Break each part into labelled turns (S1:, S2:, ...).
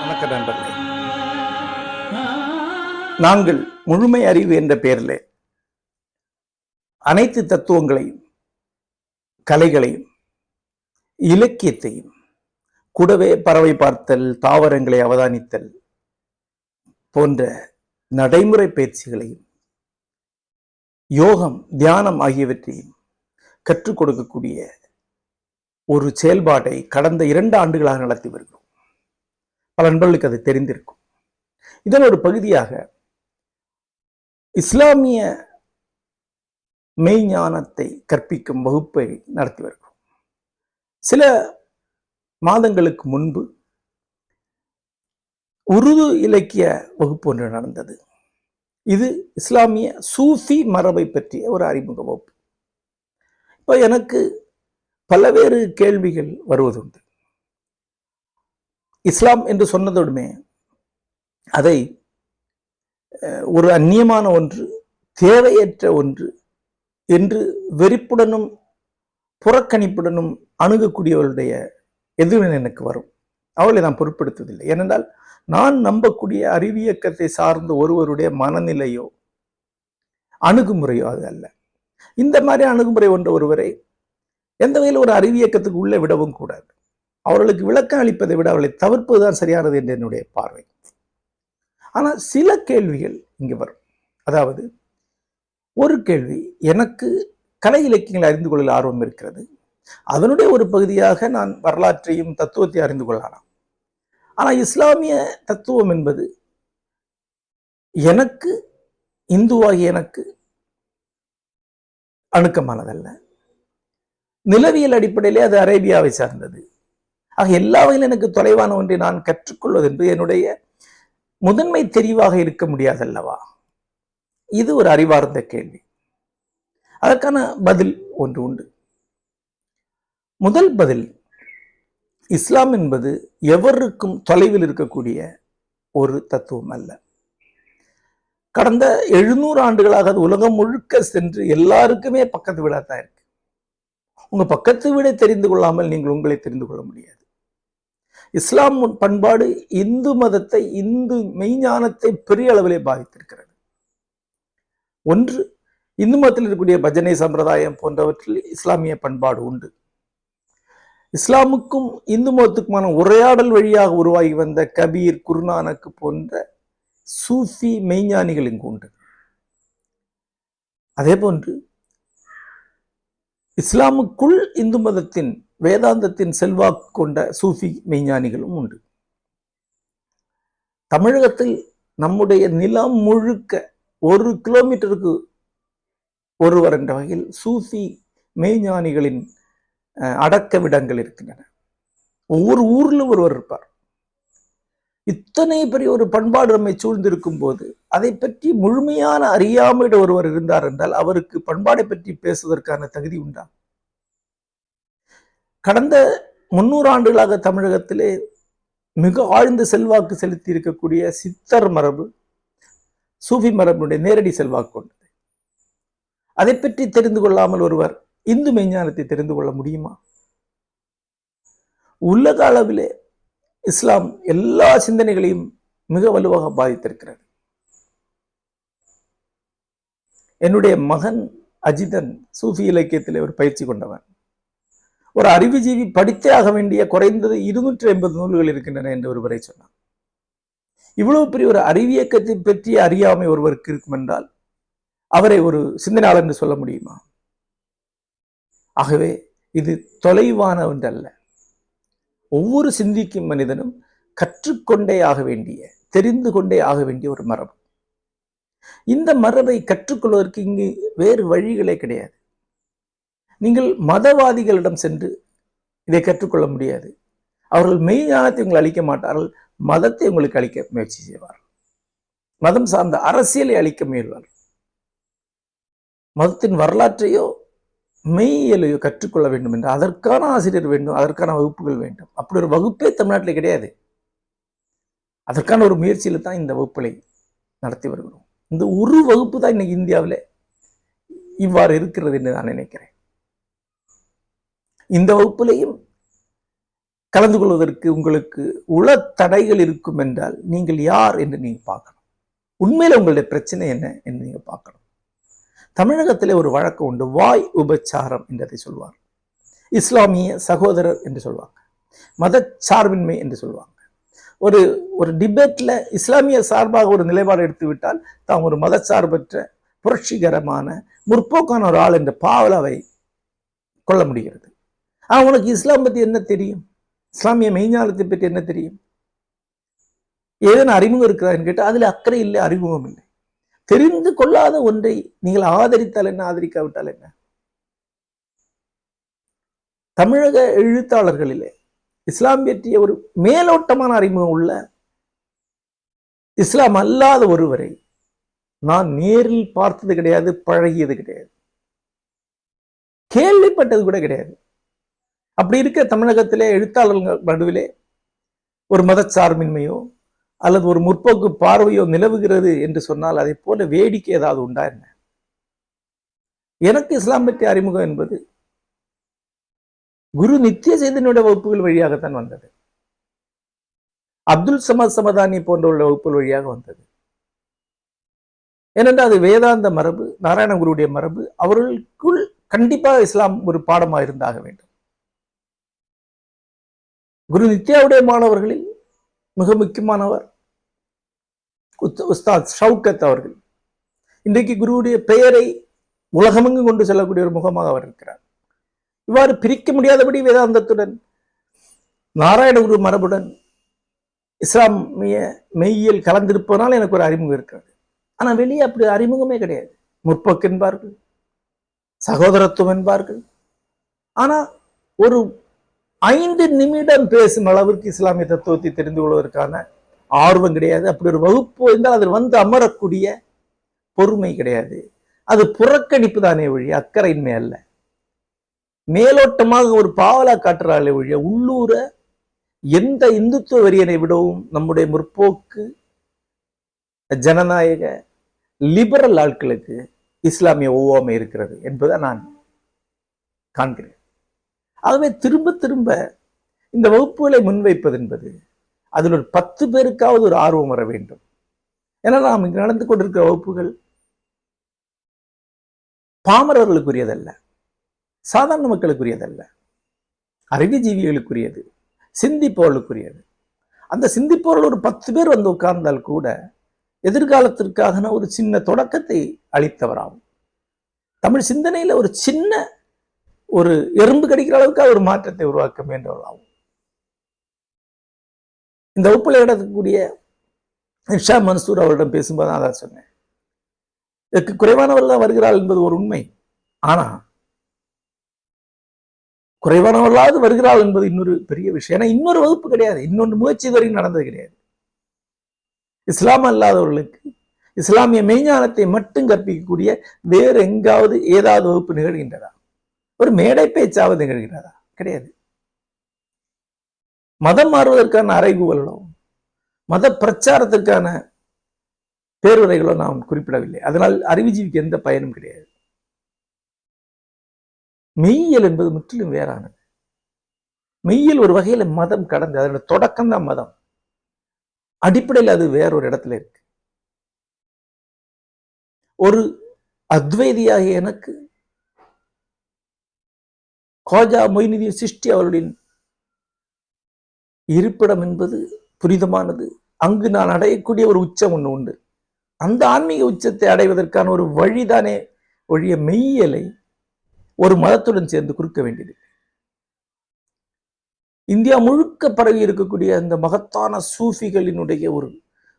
S1: வணக்க நண்பர்களே. நாங்கள் முழுமை அறிவு என்ற பெயரில் அனைத்து தத்துவங்களையும் கலைகளையும் இலக்கியத்தையும் கூடவே பறவை பார்த்தல் தாவரங்களை அவதானித்தல் போன்ற நடைமுறை பயிற்சிகளையும் யோகம் தியானம் ஆகியவற்றையும் கற்றுக் கொடுக்கக்கூடிய ஒரு செயல்பாட்டை கடந்த இரண்டு ஆண்டுகளாக நடத்தி வருகிறோம். பல நண்பர்களுக்கு அது தெரிந்திருக்கும். இதன் ஒரு பகுதியாக இஸ்லாமிய மெய்ஞானத்தை கற்பிக்கும் வகுப்பை நடத்தி வருகிறோம். சில மாதங்களுக்கு முன்பு உருது இலக்கிய வகுப்பு ஒன்று நடந்தது. இது இஸ்லாமிய சூஃபி மரபை பற்றிய ஒரு அறிமுக வகுப்பு. இப்போ எனக்கு பலவேறு கேள்விகள் வருவதுண்டு. இஸ்லாம் என்று சொன்னதோடுமே அதை ஒரு அந்நியமான ஒன்று தேவையற்ற ஒன்று என்று வெறிப்புடனும் புறக்கணிப்புடனும் அணுகக்கூடியவருடைய எதிர்வினை எனக்கு வரும். அவளை நான் பொருட்படுத்துவதில்லை. ஏனென்றால் நான் நம்பக்கூடிய அறிவியக்கத்தை சார்ந்த ஒருவருடைய மனநிலையோ அணுகுமுறையோ அது அல்ல. இந்த மாதிரி அணுகுமுறை ஒன்று ஒருவரை எந்த வகையில் ஒரு அறிவியக்கத்துக்கு உள்ளே விடவும் கூடாது. அவர்களுக்கு விளக்கம் அளிப்பதை விட அவர்களை தவிர்ப்பது தான் சரியானது என்று என்னுடைய பார்வை. ஆனால் சில கேள்விகள் இங்கு வரும். அதாவது ஒரு கேள்வி எனக்கு கலை இலக்கியங்களை அறிந்து கொள்ள ஆர்வம் இருக்கிறது. அதனுடைய ஒரு பகுதியாக நான் வரலாற்றையும் தத்துவத்தையும் அறிந்து கொள்ளலாம். ஆனால் இஸ்லாமிய தத்துவம் என்பது எனக்கு இந்துவாகி எனக்கு அணுக்கமானதல்ல. நிலவியல் அடிப்படையிலே அது அரேபியாவை சார்ந்தது. ஆக எல்லா வகையிலும் எனக்கு தொலைவான ஒன்றை நான் கற்றுக்கொள்வது என்பது என்னுடைய முதன்மை தெரிவாக இருக்க முடியாதல்லவா? இது ஒரு அறிவார்ந்த கேள்வி. அதற்கான பதில் ஒன்று உண்டு. முதல் பதில் இஸ்லாம் என்பது எவருக்கும் தொலைவில் இருக்கக்கூடிய ஒரு தத்துவம் அல்ல. கடந்த எழுநூறு ஆண்டுகளாக அது உலகம் முழுக்க சென்று எல்லாருக்குமே பக்கத்து வீடாக தான் இருக்கு. உங்க பக்கத்து வீடை தெரிந்து கொள்ளாமல் நீங்கள் உங்களை தெரிந்து கொள்ள முடியாது. இஸ்லாம் பண்பாடு இந்து மதத்தை இந்து மெய்ஞானத்தை பெரிய அளவிலே பாதித்திருக்கிறது. ஒன்று இந்து மதத்தில் இருக்கக்கூடிய பஜனை சம்பிரதாயம் போன்றவற்றில் இஸ்லாமிய பண்பாடு உண்டு. இஸ்லாமுக்கும் இந்து மதத்துக்குமான உரையாடல் வழியாக உருவாகி வந்த கபீர் குருநானக்கு போன்ற சூஃபி மெய்ஞானிகள் இங்கு உண்டு அதே போன்று இஸ்லாமுக்குள் இந்து மதத்தின் வேதாந்தத்தின் செல்வாக்கு கொண்ட சூஃபி மெய்ஞானிகளும் உண்டு. தமிழகத்தில் நம்முடைய நிலம் முழுக்க ஒரு கிலோமீட்டருக்கு ஒருவர் என்ற வகையில் சூஃபி மெய்ஞானிகளின் அஹ், அடக்க விடங்கள் இருக்கின்றன. ஒவ்வொரு ஊரில் ஒருவர் இருப்பார். இத்தனை பெரிய ஒரு பண்பாடு நம்மை சூழ்ந்திருக்கும் போது அதை பற்றி முழுமையான அறியாமையிட ஒருவர் இருந்தார் என்றால் அவருக்கு பண்பாடை பற்றி பேசுவதற்கான தகுதி உண்டா? கடந்த முன்னூறு ஆண்டுகளாக தமிழகத்திலே மிக ஆழ்ந்த செல்வாக்கு செலுத்தி இருக்கக்கூடிய சித்தர் மரபு சூஃபி மரபுடைய நேரடி செல்வாக்கு கொண்டது. அதை பற்றி தெரிந்து கொள்ளாமல் ஒருவர் இந்து மெய்ஞானத்தை தெரிந்து கொள்ள முடியுமா? உலக அளவிலே இஸ்லாம் எல்லா சிந்தனைகளையும் மிக வலுவாக பாதித்திருக்கிறது. என்னுடைய மகன் அஜிதன் சூஃபி இலக்கியத்தில் ஒரு பயிற்சி கொண்டவன். ஒரு அறிவுஜீவி படித்தே ஆக வேண்டிய குறைந்தது இருநூற்றி ஐம்பது நூல்கள் இருக்கின்றன என்று ஒருவரை சொன்னான். இவ்வளவு பெரிய ஒரு அறிவியக்கத்தை பற்றிய அறியாமை ஒருவருக்கு இருக்கும் என்றால் அவரை ஒரு சிந்தனையாளர் என்று சொல்ல முடியுமா? ஆகவே இது தொலைவான ஒன்றல்ல. ஒவ்வொரு சிந்திக்கும் மனிதனும் கற்றுக்கொண்டே ஆக வேண்டிய தெரிந்து கொண்டே ஆக வேண்டிய ஒரு மரபு. இந்த மரபை கற்றுக்கொள்வதற்கு இங்கு வேறு வழிகளே கிடையாது. நீங்கள் மதவாதிகளிடம் சென்று இதை கற்றுக்கொள்ள முடியாது. அவர்கள் மெய்ஞானத்தை உங்களை அளிக்க மாட்டார்கள் மதத்தை உங்களுக்கு அளிக்க முயற்சி செய்வார் மதம் சார்ந்த அரசியலை அளிக்க முயல்வார் மதத்தின் வரலாற்றையோ மெய்யியலையோ கற்றுக்கொள்ள வேண்டும் என்று அதற்கான ஆசிரியர் வேண்டும் அதற்கான வகுப்புகள் வேண்டும். அப்படி ஒரு வகுப்பே தமிழ்நாட்டில் கிடையாது. அதற்கான ஒரு முயற்சியில் தான் இந்த வகுப்புகளை நடத்தி வருகிறோம். இந்த ஒரு வகுப்பு தான் இன்னைக்கு இந்தியாவில் இவ்வாறு இருக்கிறது என்று நான் நினைக்கிறேன். இந்த வகுப்பிலையும் கலந்து கொள்வதற்கு உங்களுக்கு உள தடைகள் இருக்கும் என்றால் நீங்கள் யார் என்று நீங்க பார்க்கணும். உண்மையில உங்களுடைய பிரச்சனை என்ன என்று நீங்க பார்க்கணும். தமிழகத்திலே ஒரு வழக்கம் உண்டு. வாய் உபச்சாரம் என்றதை சொல்வார் இஸ்லாமிய சகோதரர் என்று சொல்வாங்க. மதச்சார்பின்மை என்று சொல்லுவாங்க ஒரு ஒரு டிபேட்ல இஸ்லாமிய சார்பாக ஒரு நிலைப்பாடு எடுத்து விட்டால் தாம் ஒரு மதச்சார்பற்ற புரட்சிகரமான முற்போக்கான ஒரு ஆள் என்ற பாவலாவை கொள்ள முடிகிறது. ஆனால் உனக்கு இஸ்லாம் பற்றி என்ன தெரியும்? இஸ்லாமிய மெய்ஞானத்தை பற்றி என்ன தெரியும்? ஏதேனும் அறிமுகம் இருக்கிறான்னு கேட்டால் அதில் அக்கறை இல்லை அறிமுகம் இல்லை. தெரிந்து கொள்ளாத ஒன்றை நீங்கள் ஆதரித்தால் என்ன ஆதரிக்காவிட்டால் என்ன? தமிழக எழுத்தாளர்களிலே இஸ்லாம் பற்றிய ஒரு மேலோட்டமான அறிமுகம் உள்ள இஸ்லாம் அல்லாத ஒருவரை நான் நேரில் பார்த்தது கிடையாது பழகியது கிடையாது. கேள்விப்பட்டது கூட கிடையாது. அப்படி இருக்க தமிழகத்திலே எழுத்தாளர்கள் நடுவிலே ஒரு மதச்சார்பின்மையோ அல்லது ஒரு முற்போக்கு பார்வையோ நிலவுகிறது என்று சொன்னால் அதை போல வேடிக்கை ஏதாவது உண்டா என்ன? எனக்கு இஸ்லாம் பற்றிய அறிமுகம் என்பது குரு நித்திய சேதனுடைய வகுப்புகள் வழியாகத்தான் வந்தது. அப்துல் சமத் சமதானி போன்ற உள்ள வகுப்புகள் வழியாக வந்தது. ஏனென்றால் அது வேதாந்த மரபு நாராயண குருடைய மரபு அவர்களுக்குள் கண்டிப்பாக இஸ்லாம் ஒரு பாடமாக இருந்தாக வேண்டும். குரு நித்யாவுடைய மாணவர்களில் மிக முக்கியமானவர். உஸ்தாத் ஷவுக்கத் அவர்கள். இன்றைக்கு குருவுடைய பெயரை உலகமெங்கு கொண்டு செல்லக்கூடிய ஒரு முகமாக அவர் இருக்கிறார். இவ்வாறு பிரிக்க முடியாதபடி வேதாந்தத்துடன் நாராயணகுரு மரபுடன் இஸ்லாமிய மெய்யியல் கலந்திருப்பதனால் எனக்கு ஒரு அறிமுகம் இருக்கிறது. ஆனா வெளியே அப்படி அறிமுகமே கிடையாது. முற்போக்கு என்பார்கள் சகோதரத்துவம் என்பார்கள். ஆனா ஒரு ஐந்து நிமிடம் பேசும் அளவிற்கு இஸ்லாமிய தத்துவத்தை தெரிந்து கொள்வதற்கான ஆர்வம் கிடையாது. அப்படி ஒரு வகுப்பு இருந்தால் அதில் வந்து அமரக்கூடிய பொறுமை கிடையாது. அது புறக்கணிப்பு தானே ஒழிய அக்கறையின்மை அல்ல. மேலோட்டமாக ஒரு பாவலா காட்டுறாளே ஒழிய உள்ளூர எந்த இந்துத்துவ வெறியனை விடவும் நம்முடைய முற்போக்கு ஜனநாயக லிபரல் ஆட்களுக்கு இஸ்லாமிய ஒவ்வாமை இருக்கிறது என்பதை நான் காண்கிறேன். ஆகவே திரும்ப திரும்ப இந்த வகுப்புகளை முன்வைப்பது என்பது அதில் ஒரு பத்து பேருக்காவது ஒரு ஆர்வம் வர வேண்டும். ஏன்னா நாம் இங்கு நடந்து கொண்டிருக்கிற வகுப்புகள் பாமரர்களுக்குரியதல்ல சாதாரண மக்களுக்குரியதல்ல அறிவுஜீவிகளுக்குரியது சிந்திப்பவர்களுக்குரியது. அந்த சிந்திப்பவர்கள் ஒரு பத்து பேர் வந்து உட்கார்ந்தால் கூட எதிர்காலத்திற்காக ஒரு சின்ன தொடக்கத்தை அளித்தவராகும். தமிழ் சிந்தனையில ஒரு சின்ன ஒரு எறும்பு கடிக்கிற அளவுக்கு ஒரு மாற்றத்தை உருவாக்க வேண்டவர்களாகும் இந்த வகுப்பில் இடத்துக்கூடிய இஷா மன்சூர் அவரிடம் பேசும்போது நான் அதான் சொன்னேன். இதற்கு குறைவானவர்கள் தான் வருகிறாள் என்பது ஒரு உண்மை. ஆனா குறைவானவர்களாவது வருகிறாள் என்பது இன்னொரு பெரிய விஷயம். ஏன்னா இன்னொரு வகுப்பு கிடையாது. இன்னொன்று முயற்சி இதுவரையும் நடந்தது கிடையாது. இஸ்லாம் அல்லாதவர்களுக்கு இஸ்லாமிய மெய்ஞானத்தை மட்டும் கற்பிக்கக்கூடிய வேறு எங்காவது ஏதாவது வகுப்பு நிகழ்கின்றதா? ஒரு மேடை பேச்சாவது நிகழ்கிறதா? கிடையாது. மதம் மாறுவதற்கான அறைகூவலோ மத பிரச்சாரத்திற்கான பேருரைகளோ நாம் குறிப்பிடவில்லை. அதனால் அறிவுஜீவிக்கு எந்த பயனும் கிடையாது. மெய்யியல் என்பது முற்றிலும் வேறானது. மெய்யியல் ஒரு வகையில மதம் கடந்து அதனுடைய தொடக்கம் தான் மதம். அடிப்படையில் அது வேறொரு இடத்துல இருக்கு. ஒரு அத்வைதியாக எனக்கு கோஜா மொய்னுதீன் சிஷ்டி அவர்களின் இருப்பிடம் என்பது புனிதமானது. அங்கு நான் அடையக்கூடிய ஒரு உச்சம் ஒன்று உண்டு. அந்த ஆன்மீக உச்சத்தை அடைவதற்கான ஒரு வழிதானே ஒழிய மெய்யலை ஒரு மதத்துடன் சேர்ந்து குறுக்க வேண்டியது. இந்தியா முழுக்க பரவி இருக்கக்கூடிய அந்த மகத்தான சூஃபிகளினுடைய ஒரு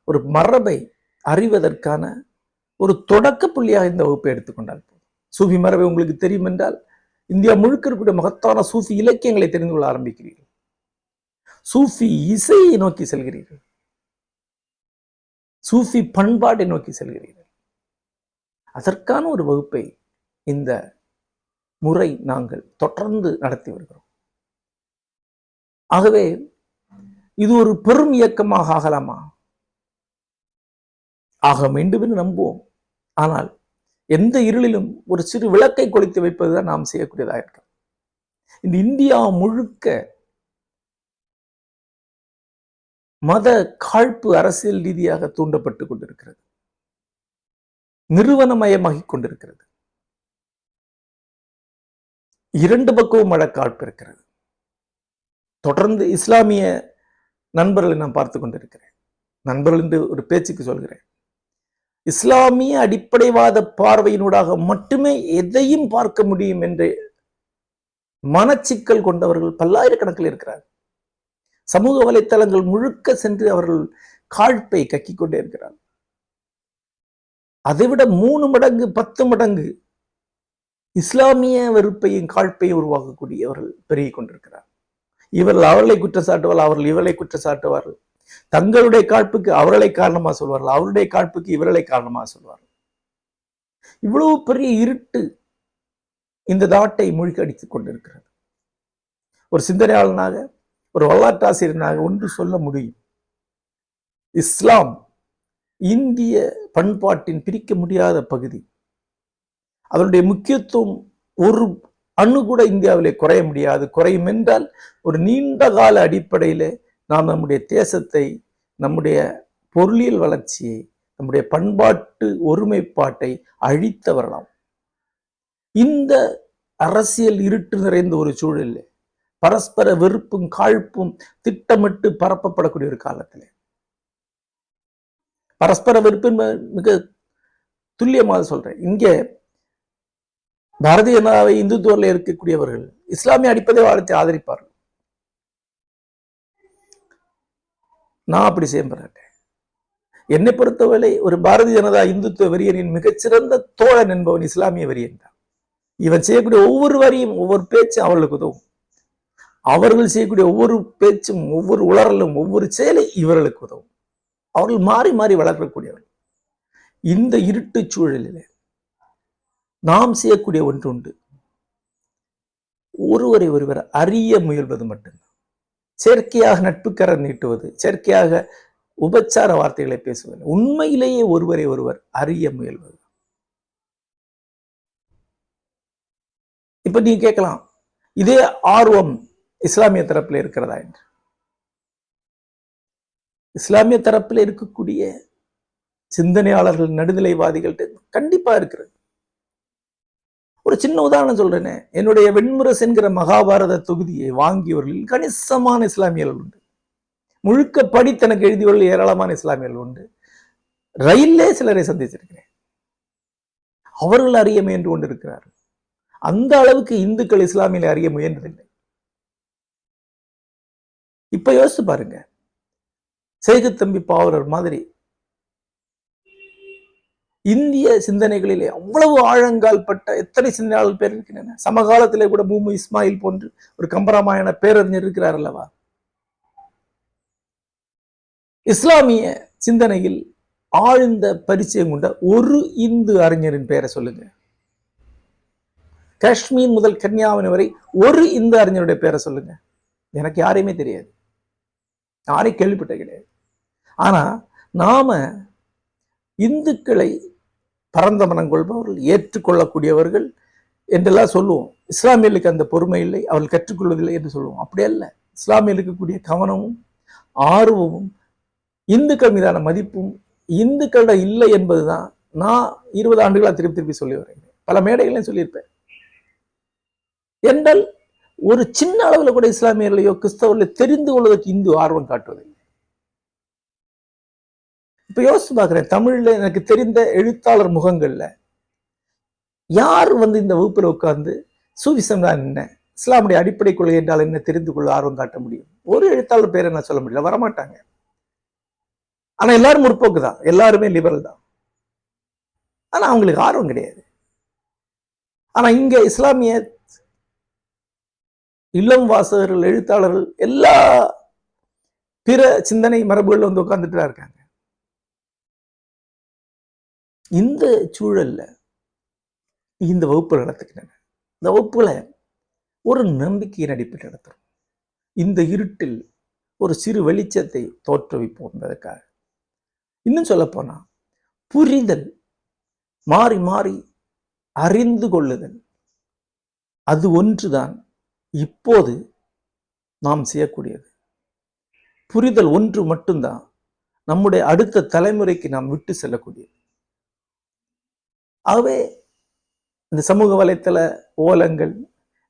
S1: ஒரு மரபை அறிவதற்கான ஒரு தொடக்க புள்ளியாக இந்த வகுப்பை எடுத்துக்கொண்டால் போதும். சூஃபி மரபை உங்களுக்கு தெரியும் என்றால் இந்தியா முழுக்க இருக்கக்கூடிய மகத்தான சூஃபி இலக்கியங்களை தெரிந்து கொள்ள ஆரம்பிக்கிறீர்கள். சூஃபி இசையை நோக்கி செல்கிறீர்கள். சூஃபி பண்பாட்டை நோக்கி செல்கிறீர்கள். அதற்கான ஒரு வகுப்பை இந்த முறை நாங்கள் தொடர்ந்து நடத்தி வருகிறோம். ஆகவே இது ஒரு பெரும் இயக்கமாக ஆகலாமா? ஆக வேண்டும் என்று நம்புவோம். ஆனால் எந்த இருளிலும் ஒரு சிறு விளக்கை கொளுத்தி வைப்பதுதான் நாம் செய்யக்கூடியதாக இருக்கும் இந்த இந்தியா முழுக்க மத காழ்ப்பு அரசியல் ரீதியாக தூண்டப்பட்டு கொண்டிருக்கிறது. நிறுவனமயமாகிக் கொண்டிருக்கிறது. இரண்டு பக்கமும் மழை காழ்ப்பு இருக்கிறது. தொடர்ந்து இஸ்லாமிய நண்பர்களை நான் பார்த்து கொண்டிருக்கிறேன். நண்பர்கள் என்று ஒரு பேச்சுக்கு சொல்கிறேன். இஸ்லாமிய அடிப்படைவாத பார்வையினூடாக மட்டுமே எதையும் பார்க்க முடியும் என்று மனச்சிக்கல் கொண்டவர்கள் பல்லாயிரக்கணக்கில் இருக்கிறார் சமூக வலைத்தளங்கள் முழுக்க சென்று அவர்கள் காழ்ப்பை கக்கிக் கொண்டே இருக்கிறார் அதைவிட மூணு மடங்கு பத்து மடங்கு இஸ்லாமிய வெறுப்பையும் காழ்ப்பையும் உருவாக்கக்கூடியவர்கள் பெருகிக் கொண்டிருக்கிறார் இவர்கள் அவர்களை குற்றச்சாட்டுவார்கள் அவர்கள் இவர்களை குற்றச்சாட்டுவார்கள். தங்களுடைய காழ்ப்புக்கு அவர்களை காரணமாக சொல்வார்கள். அவருடைய காழ்ப்புக்கு இவர்களை காரணமாக சொல்வார்கள். இவ்வளவு பெரிய இருட்டு இந்த நாட்டை மூழ்கடித்துக் கொண்டிருக்கிறது. ஒரு சிந்தனையாளனாக ஒரு வரலாற்றாசிரியனாக ஒன்று சொல்ல முடியும். இஸ்லாம் இந்திய பண்பாட்டின் பிரிக்க முடியாத பகுதி. அதனுடைய முக்கியத்துவம் ஒரு அணு கூட இந்தியாவிலே குறைய முடியாது. குறையும் என்றால் ஒரு நீண்ட கால அடிப்படையில் நாம் நம்முடைய தேசத்தை நம்முடைய பொருளியல் வளர்ச்சியை நம்முடைய பண்பாட்டு ஒருமைப்பாட்டை அழித்து வரலாம் இந்த அரசியல் இருட்டு நிறைந்த ஒரு சூழலில் பரஸ்பர வெறுப்பும் காழ்ப்பும் திட்டமிட்டு பரப்பப்படக்கூடிய ஒரு காலத்தில். பரஸ்பர வெறுப்பு மிக துல்லியமாக சொல்றேன். இங்கே பாரதிய ஜனதாவை இந்துத்துவரில் இருக்கக்கூடியவர்கள் இஸ்லாமிய அடிப்படை வாழ்த்தை ஆதரிப்பார்கள். நான் அப்படி செய்ய மாட்டேன். என்னை பொறுத்தவரை ஒரு பாரதிய ஜனதா இந்துத்துவ வெறியனின் மிகச்சிறந்த தோழன் என்பவன் இஸ்லாமிய வெறியன் தான். இவன் செய்யக்கூடிய ஒவ்வொரு வரியும் ஒவ்வொரு பேச்சும் அவர்களுக்கு உதவும். அவர்கள் செய்யக்கூடிய ஒவ்வொரு பேச்சும் ஒவ்வொரு உளறலும் ஒவ்வொரு செயலை இவர்களுக்கு உதவும். அவர்கள் மாறி மாறி வளர்க்கக்கூடியவர்கள். இந்த இருட்டு சூழலில் நாம் செய்யக்கூடிய ஒன்று உண்டு. ஒருவரை ஒருவர் அறிய முயல்வது மட்டும். செயற்கையாக நட்புக்கரம் நீட்டுவது செயற்கையாக உபச்சார வார்த்தைகளை பேசுவது. உண்மையிலேயே ஒருவரை ஒருவர் அறிய முயல்வது. இப்ப நீ கேட்கலாம் இதே ஆர்வம் இஸ்லாமிய தரப்பில் இருக்கிறதா என்று? இஸ்லாமிய தரப்பில் இருக்கக்கூடிய சிந்தனையாளர்கள் நடுநிலைவாதிகள்கிட்ட கண்டிப்பா இருக்கிறது. ஒரு சின்ன உதாரணம் சொல்றேனே. என்னுடைய வெண்முரஸ் என்கிற மகாபாரத தொகுதியை வாங்கியவர்களில் கணிசமான இஸ்லாமியர்கள் உண்டு. முழுக்க படி தனக்கு எழுதியவர்கள் ஏராளமான இஸ்லாமியர்கள் உண்டு. ரயிலே சிலரை சந்திச்சிருக்கிறேன் அவர்கள் அறிய முயன்று கொண்டிருக்கிறார் அந்த அளவுக்கு இந்துக்கள் இஸ்லாமியில் அறிய முயன்றதில்லை. இப்ப யோசிச்சு பாருங்க. சேகு தம்பி மாதிரி இந்திய சிந்தனைகளிலே அவ்வளவு ஆழங்கால் பட்ட எத்தனை சிந்தனையாளர் பேர் இருக்கின்றன? சமகாலத்திலே கூட பூமு இஸ்மாயில் போன்று ஒரு கம்பராமாயண பேரறிஞர் இருக்கிறார் அல்லவா? இஸ்லாமிய சிந்தனையில் ஆழ்ந்த பரிச்சயம் கொண்ட ஒரு இந்து அறிஞரின் பெயரை சொல்லுங்க. காஷ்மீர் முதல் கன்னியாகுமரி வரை ஒரு இந்து அறிஞருடைய பேரை சொல்லுங்க. எனக்கு யாரையுமே தெரியாது. யாரையும் கேள்விப்பட்ட கிடையாது. ஆனா நாம இந்துக்களை பரந்த மனம் கொள்பவர்கள் ஏற்றுக்கொள்ளக்கூடியவர்கள் என்றெல்லாம் சொல்லுவோம். இஸ்லாமியர்களுக்கு அந்த பொறுமை இல்லை அவர்கள் கற்றுக்கொள்வதில்லை என்று சொல்லுவோம். அப்படி அல்ல. இஸ்லாமியில் இருக்கக்கூடிய கவனமும் ஆர்வமும் இந்துக்கள் மீதான மதிப்பும் இந்துக்களிடம் இல்லை என்பதுதான் நான் இருபது ஆண்டுகளாக திருப்பி திருப்பி சொல்லி வரேன் பல மேடைகளையும் சொல்லியிருப்பேன். என்றால் ஒரு சின்ன அளவில் கூட இஸ்லாமியர்களையோ கிறிஸ்தவர்களையோ தெரிந்து கொள்வதற்கு இந்து ஆர்வம் காட்டுவதில்லை. இப்போ யோசிச்சு பார்க்குறேன் தமிழ்ல எனக்கு தெரிந்த எழுத்தாளர் முகங்கள்ல யார் வந்து இந்த வகுப்பில் உட்கார்ந்து சூவிசம்னா தான் என்ன? இஸ்லாமுடைய அடிப்படை கொள்கை என்றால் என்ன தெரிந்து கொள்ள ஆர்வம் காட்ட முடியும்? ஒரு எழுத்தாளர் பேரை நான் சொல்ல முடியல வரமாட்டாங்க. ஆனா எல்லாரும் முற்போக்கு தான் எல்லாருமே லிபரல் தான். ஆனா அவங்களுக்கு ஆர்வம் கிடையாது. ஆனா இங்க இஸ்லாமிய இளம் வாசகர்கள் எழுத்தாளர்கள் எல்லா பிற சிந்தனை மரபுகள் வந்து உட்கார்ந்துட்டு தான் இருக்காங்க. இந்த சூழல்ல இந்த வகுப்புகள் நடத்துக்கின்றன இந்த வகுப்புகளை ஒரு நம்பிக்கையின் அடிப்படையில் நடத்துகிறோம் இந்த இருட்டில் ஒரு சிறு வெளிச்சத்தை தோற்றுவிப்போம் என்பதற்காக. இன்னும் சொல்லப்போனால் புரிதல் மாறி மாறி அறிந்து கொள்ளுதல் அது ஒன்றுதான் இப்போது நாம் செய்யக்கூடியது. புரிதல் ஒன்று மட்டும்தான் நம்முடைய அடுத்த தலைமுறைக்கு நாம் விட்டு செல்லக்கூடியது. ஆகவே இந்த சமூக வலைத்தள ஓலங்கள்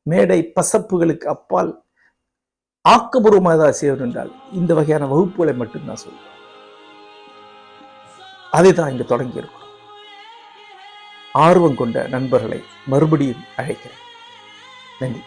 S1: மேடை பசப்புகளுக்கு அப்பால் ஆக்கபூர்வமாக ஏதாவது செய்வது என்றால் இந்த வகையான வகுப்புகளை மட்டும்தான் சொல்லுவேன் அதை தான் இங்கு தொடங்கியிருக்கும் ஆர்வம் கொண்ட நண்பர்களை மறுபடியும் அழைக்கிறேன். நன்றி.